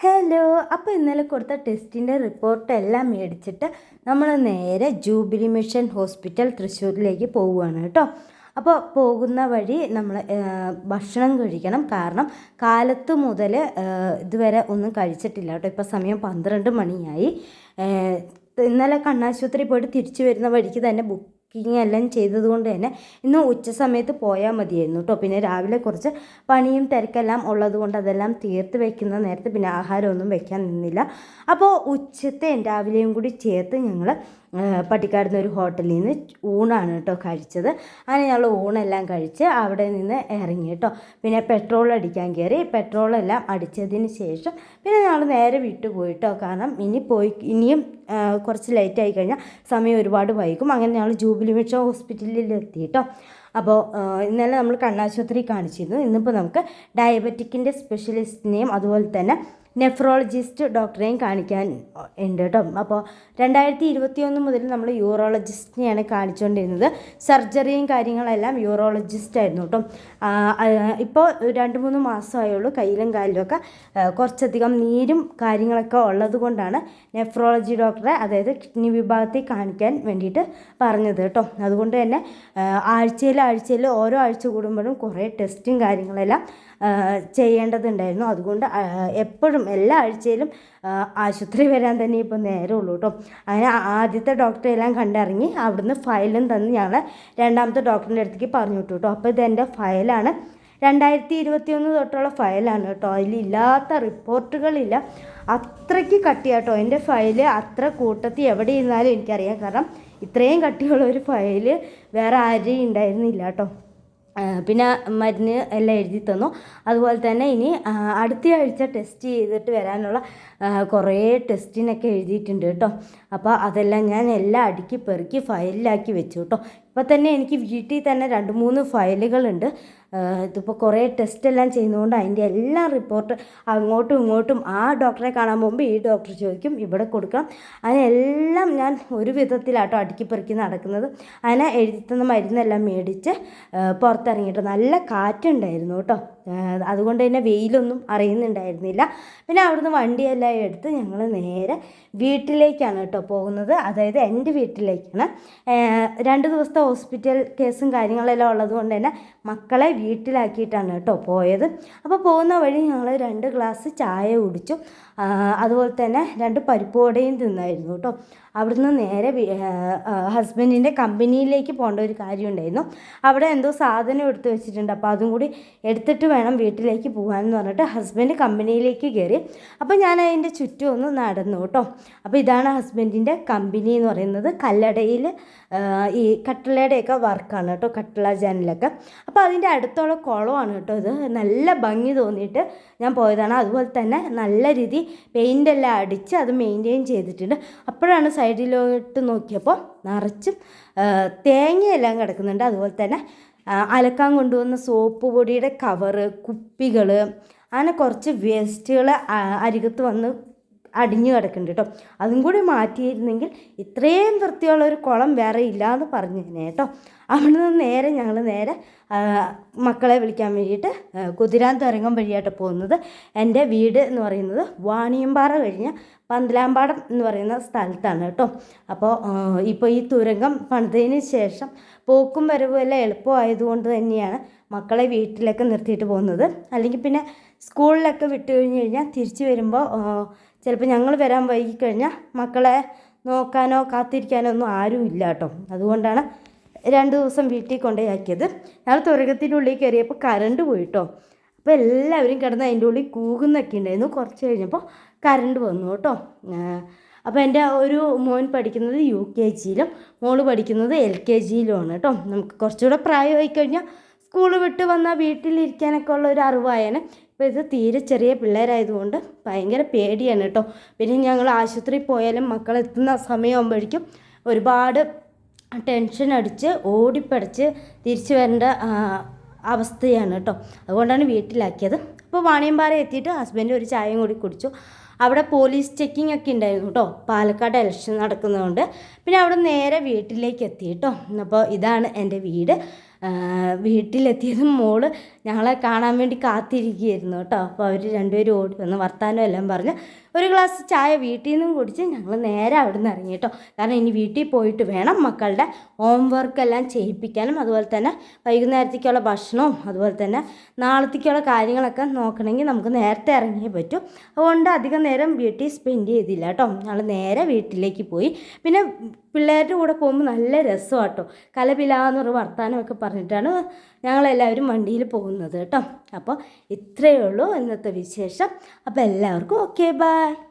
Hello അപ്പോൾ ഇന്നലെ കൊടുത്ത ടെസ്റ്റിന്റെ റിപ്പോർട്ട് എല്ലാം മേടിച്ചിട്ട് നമ്മൾ നേരെ ജൂബിലി മിഷൻ ഹോസ്പിറ്റൽ തൃശ്ശൂരിലേക്ക് പോവുകയാണ് കേട്ടോ. അപ്പോൾ പോകുന്ന വഴി നമ്മൾ ഭക്ഷണം കഴിക്കണം. കാരണം കാലത്ത് മുതൽ ഇതുവരെ ഒന്നും കഴിച്ചിട്ടില്ല കേട്ടോ. ഇപ്പോൾ സമയം പന്ത്രണ്ട് മണിയായി. ഇന്നലെ കണ്ണാശുപത്രി പോയിട്ട് തിരിച്ചു വരുന്ന വഴിക്ക് തന്നെ ബുക്കിംഗ് എല്ലാം ചെയ്തതുകൊണ്ട് തന്നെ ഇന്ന് ഉച്ച സമയത്ത് പോയാൽ മതിയായിരുന്നു കേട്ടോ പിന്നെ രാവിലെ കുറച്ച് പണിയും തിരക്കെല്ലാം ഉള്ളതുകൊണ്ട് അതെല്ലാം തീർത്ത് വെക്കുന്ന നേരത്ത് പിന്നെ ആഹാരമൊന്നും വെക്കാൻ നിന്നില്ല. അപ്പോൾ ഉച്ചത്തെയും രാവിലെയും കൂടി ചേർത്ത് ഞങ്ങൾ പട്ടിക്കാട് നിന്ന് ഒരു ഹോട്ടലിൽ നിന്ന് ഊണാണ് കേട്ടോ കഴിച്ചത്. അങ്ങനെ ഞങ്ങൾ ഊണെല്ലാം കഴിച്ച് അവിടെ നിന്ന് ഇറങ്ങി കേട്ടോ. പിന്നെ പെട്രോൾ അടിക്കാൻ കയറി. പെട്രോളെല്ലാം അടിച്ചതിന് ശേഷം പിന്നെ ഞങ്ങൾ നേരെ വീട്ടിൽ പോയിട്ടോ കാരണം ഇനി പോയി ഇനിയും കുറച്ച് ലേറ്റ് ആയി കഴിഞ്ഞാൽ സമയം ഒരുപാട് വൈകും. അങ്ങനെ ഞങ്ങൾ ജൂബിലി മിഷൻ ഹോസ്പിറ്റലിൽ എത്തി കേട്ടോ. അപ്പോൾ ഇന്നലെ നമ്മൾ കണ്ണാശുപത്രി കാണിച്ചിരുന്നു. ഇന്നിപ്പോൾ നമുക്ക് ഡയബറ്റിക്കിന്റെ സ്പെഷ്യലിസ്റ്റിനെയും അതുപോലെ തന്നെ നെഫ്രോളജിസ്റ്റ് ഡോക്ടറെയും കാണിക്കാൻ ഉണ്ട് കേട്ടോ. അപ്പോൾ രണ്ടായിരത്തി ഇരുപത്തി ഒന്ന് മുതൽ നമ്മൾ യൂറോളജിസ്റ്റിനെയാണ് കാണിച്ചുകൊണ്ടിരുന്നത്. സർജറിയും കാര്യങ്ങളെല്ലാം യൂറോളജിസ്റ്റ് ആയിരുന്നു കേട്ടോ. ഇപ്പോൾ രണ്ട് മൂന്ന് മാസമായുള്ളൂ കയ്യിലും കാലിലുമൊക്കെ കുറച്ചധികം നീരും കാര്യങ്ങളൊക്കെ ഉള്ളത് കൊണ്ടാണ് നെഫ്രോളജി ഡോക്ടറെ അതായത് കിഡ്നി വിഭാഗത്തെ കാണിക്കാൻ വേണ്ടിയിട്ട് പറഞ്ഞത് കേട്ടോ. അതുകൊണ്ട് തന്നെ ആഴ്ചയിൽ ആഴ്ചയിൽ ഓരോ ആഴ്ച കൂടുമ്പോഴും കുറേ ടെസ്റ്റും കാര്യങ്ങളെല്ലാം ചെയ്യേണ്ടതുണ്ടായിരുന്നു. അതുകൊണ്ട് എപ്പോഴും എല്ലാ ആഴ്ചയിലും ആശുപത്രി വരാൻ തന്നെ ഇപ്പോൾ നേരമുള്ളൂ കേട്ടോ. അങ്ങനെ ആദ്യത്തെ ഡോക്ടറെ എല്ലാം കണ്ടിറങ്ങി അവിടുന്ന് ഫയലും തന്ന് ഞങ്ങൾ രണ്ടാമത്തെ ഡോക്ടറിന്റെ അടുത്തേക്ക് പറഞ്ഞു വിട്ടു കേട്ടോ. അപ്പോൾ ഇതെന്റെ ഫയലാണ്. രണ്ടായിരത്തി ഇരുപത്തി ഒന്ന് തൊട്ടുള്ള ഫയലാണ് കേട്ടോ. അതിലില്ലാത്ത റിപ്പോർട്ടുകളില്ല. അത്രയ്ക്ക് കട്ടിയാട്ടോ എന്റെ ഫയൽ അത്ര കൂട്ടത്തിൽ എവിടെ ഇരുന്നാലും എനിക്കറിയാം. കാരണം ഇത്രയും കട്ടിയുള്ള ഒരു ഫയൽ വേറെ ആരെയും ഉണ്ടായിരുന്നില്ല കേട്ടോ. പിന്നെ മരുന്ന് എല്ലാം എഴുതി തന്നു. അതുപോലെ തന്നെ ഇനി അടുത്ത ആഴ്ച ടെസ്റ്റ് ചെയ്തിട്ട് വരാനുള്ള കുറേ ടെസ്റ്റിനൊക്കെ എഴുതിയിട്ടുണ്ട് കേട്ടോ. അപ്പോൾ അതെല്ലാം ഞാൻ എല്ലാം അടുക്കി പെറുക്കി ഫയലിലാക്കി വെച്ചു കേട്ടോ. ഇപ്പോൾ തന്നെ എനിക്ക് വീട്ടിൽ തന്നെ രണ്ട് മൂന്ന് ഫയലുകളുണ്ട് ഇതിപ്പോൾ കുറേ ടെസ്റ്റ് എല്ലാം ചെയ്യുന്നതുകൊണ്ട് അതിന്റെ എല്ലാ റിപ്പോർട്ട് അങ്ങോട്ടും ഇങ്ങോട്ടും ആ ഡോക്ടറെ കാണാൻ പോകുമ്പോൾ ഈ ഡോക്ടർ ചോദിക്കും ഇവിടെ കൊടുക്കാം അതിനെല്ലാം ഞാൻ ഒരു വിധത്തിലാട്ടോ അടുക്കി പെറുക്കി നടക്കുന്നത്. അതിനെ എഴുതിത്തന്ന മരുന്നെല്ലാം മേടിച്ച് പുറത്തിറങ്ങിയിട്ട് നല്ല കാറ്റുണ്ടായിരുന്നു കേട്ടോ. അതുകൊണ്ട് തന്നെ വെയിലൊന്നും അറിയുന്നുണ്ടായിരുന്നില്ല. പിന്നെ അവിടുന്ന് വണ്ടിയെല്ലാം എടുത്ത് ഞങ്ങൾ നേരെ വീട്ടിലേക്കാണ് കേട്ടോ പോകുന്നത്. അതായത് എന്റെ വീട്ടിലേക്കാണ്. രണ്ട് ദിവസത്തെ ഹോസ്പിറ്റൽ കേസും കാര്യങ്ങളെല്ലാം ഉള്ളത് കൊണ്ട് തന്നെ മക്കളെ വീട്ടിലാക്കിയിട്ടാണ് കേട്ടോ പോയത്. അപ്പോൾ പോകുന്ന വഴി ഞങ്ങൾ രണ്ട് ഗ്ലാസ് ചായ കുടിച്ചു. അതുപോലെ തന്നെ രണ്ട് പരിപ്പോടയും തിന്നായിരുന്നു കേട്ടോ. അവിടുന്ന് നേരെ ഹസ്ബൻഡിന്റെ കമ്പനിയിലേക്ക് പോകേണ്ട ഒരു കാര്യമുണ്ടായിരുന്നു. അവിടെ എന്തോ സാധനം എടുത്ത് വെച്ചിട്ടുണ്ട്. അപ്പോൾ അതും കൂടി എടുത്തിട്ട് വേണം വീട്ടിലേക്ക് പോകാമെന്ന് പറഞ്ഞിട്ട് ഹസ്ബൻഡ് കമ്പനിയിലേക്ക് കയറി അപ്പോൾ ഞാൻ അതിന്റെ ചുറ്റും ഒന്ന് നടന്നു കേട്ടോ. അപ്പോൾ ഇതാണ് ഹസ്ബൻഡിന്റെ കമ്പനി എന്ന് പറയുന്നത്. കല്ലടയിൽ ഈ കട്ടിളയുടെയൊക്കെ വർക്കാണ് കേട്ടോ കട്ടിള ജനലൊക്കെ. അപ്പോൾ അതിന്റെ അടുത്തുള്ള കുളമാണ് കേട്ടോ ഇത്. നല്ല ഭംഗി തോന്നിയിട്ട് ഞാൻ പോയതാണ്. അതുപോലെ തന്നെ നല്ല രീതി പെയിന്റ് എല്ലാം അടിച്ച് അത് മെയിന്റെയിൻ ചെയ്തിട്ടുണ്ട്. അപ്പോഴാണ് സൈഡിലോട്ട് നോക്കിയപ്പോൾ നിറച്ചും തേങ്ങയെല്ലാം കിടക്കുന്നുണ്ട്. അതുപോലെ തന്നെ അലക്കാൻ കൊണ്ടുവന്ന സോപ്പ് പൊടിയുടെ കവറ് കുപ്പികൾ അങ്ങനെ കുറച്ച് വേസ്റ്റുകൾ അരികത്ത് വന്ന് അടിഞ്ഞു കിടക്കുന്നുണ്ട് കേട്ടോ. അതും കൂടി മാറ്റിയിരുന്നെങ്കിൽ ഇത്രയും വൃത്തിയുള്ള ഒരു കുളം വേറെ പറഞ്ഞിരുന്നേ തന്നെ കേട്ടോ. അവിടെ നിന്ന് നേരെ ഞങ്ങൾ നേരെ മക്കളെ വിളിക്കാൻ വേണ്ടിയിട്ട് കുതിരാൻ തുരങ്കം വഴിയായിട്ട് പോകുന്നത് എന്റെ വീട് എന്ന് പറയുന്നത് വാണിയമ്പാറ കഴിഞ്ഞ് പന്തലാമ്പാടം എന്ന് പറയുന്ന സ്ഥലത്താണ് കേട്ടോ. അപ്പോൾ ഇപ്പോൾ ഈ തുരങ്കം പണിതതിന് ശേഷം പോക്കും വരവും എല്ലാം എളുപ്പമായതുകൊണ്ട് തന്നെയാണ് മക്കളെ വീട്ടിലൊക്കെ നിർത്തിയിട്ട് പോകുന്നത്. അല്ലെങ്കിൽ പിന്നെ സ്കൂളിലൊക്കെ വിട്ട് കഴിഞ്ഞ് കഴിഞ്ഞാൽ തിരിച്ചു വരുമ്പോൾ ചിലപ്പോൾ ഞങ്ങൾ വരാൻ വൈകി കഴിഞ്ഞാൽ മക്കളെ നോക്കാനോ കാത്തിരിക്കാനോ ഒന്നും ആരും ഇല്ല കേട്ടോ. അതുകൊണ്ടാണ് രണ്ട് ദിവസം വീട്ടിൽ കൊണ്ടുപോയാക്കിയത് ഞങ്ങൾ തുരകത്തിന്റെ ഉള്ളിൽ കയറിയപ്പോൾ കറണ്ട് പോയിട്ടോ. അപ്പോൾ എല്ലാവരും കിടന്ന് അതിന്റെ ഉള്ളിൽ കൂകുന്നൊക്കെ ഉണ്ടായിരുന്നു. കുറച്ച് കഴിഞ്ഞപ്പോൾ കറണ്ട് വന്നു കേട്ടോ. അപ്പോൾ എന്റെ ഒരു മോൻ പഠിക്കുന്നത് യു കെ ജിയിലും മോൾ പഠിക്കുന്നത് എൽ കെ ജിയിലുമാണ് കേട്ടോ. നമുക്ക് കുറച്ചുകൂടെ പ്രായമായി കഴിഞ്ഞാൽ സ്കൂൾ വിട്ട് വന്നാൽ വീട്ടിലിരിക്കാനൊക്കെ ഉള്ള ഒരു അറിവായാണ് ഇപ്പോൾ ഇത് തീരെ ചെറിയ പിള്ളേരായതുകൊണ്ട് ഭയങ്കര പേടിയാണ് കേട്ടോ. പിന്നെ ഞങ്ങൾ ആശുപത്രിയിൽ പോയാലും മക്കളെത്തുന്ന സമയമാകുമ്പോഴേക്കും ഒരുപാട് ടെൻഷൻ അടിച്ച് ഓടിപ്പടച്ച് തിരിച്ചു വരേണ്ട അവസ്ഥയാണ് കേട്ടോ. അതുകൊണ്ടാണ് വീട്ടിലാക്കിയത്. അപ്പോൾ വാണിയമ്പാറ എത്തിയിട്ട് ഹസ്ബൻഡ് ഒരു ചായയും കൂടി കുടിച്ചു. അവിടെ പോലീസ് ചെക്കിംഗ് ഒക്കെ ഉണ്ടായിരുന്നു കേട്ടോ. പാലക്കാട് ഇലക്ഷൻ നടക്കുന്നതുകൊണ്ട്. പിന്നെ അവിടെ നേരെ വീട്ടിലേക്ക് എത്തി കേട്ടോ. അപ്പോൾ ഇതാണ് എന്റെ വീട്. വീട്ടിലെത്തിയതും മോൾ ഞങ്ങളെ കാണാൻ വേണ്ടി കാത്തിരിക്കുകയായിരുന്നു കേട്ടോ. അപ്പോൾ അവർ രണ്ടുപേരും ഓടി വന്ന് വർത്താനം എല്ലാം പറഞ്ഞ് ഒരു ഗ്ലാസ് ചായ വീട്ടിൽ നിന്നും കുടിച്ച് ഞങ്ങൾ നേരെ അവിടെ നിന്ന് ഇറങ്ങി കേട്ടോ കാരണം ഇനി വീട്ടിൽ പോയിട്ട് വേണം മക്കളുടെ ഹോംവർക്ക് എല്ലാം ചെയ്യിപ്പിക്കാനും അതുപോലെ തന്നെ വൈകുന്നേരത്തേക്കുള്ള ഭക്ഷണവും അതുപോലെ തന്നെ നാളത്തേക്കുള്ള കാര്യങ്ങളൊക്കെ നോക്കണമെങ്കിൽ നമുക്ക് നേരത്തെ ഇറങ്ങിയേ പറ്റൂ. അതുകൊണ്ട് അധികം നേരം വീട്ടിൽ സ്പെൻഡ് ചെയ്തില്ല കേട്ടോ. ഞങ്ങൾ നേരെ വീട്ടിലേക്ക് പോയി. പിന്നെ പിള്ളേരുടെ കൂടെ പോകുമ്പോൾ നല്ല രസമാണ് കേട്ടോ. കലപിലാന്നൊരു വർത്തമാനമൊക്കെ പറഞ്ഞിട്ടാണ് ഞങ്ങളെല്ലാവരും വണ്ടിയിൽ പോകുന്നത് കേട്ടോ. അപ്പോൾ ഇത്രയേ ഉള്ളൂ ഇന്നത്തെ വിശേഷം. അപ്പോൾ എല്ലാവർക്കും ഓക്കെ ബൈ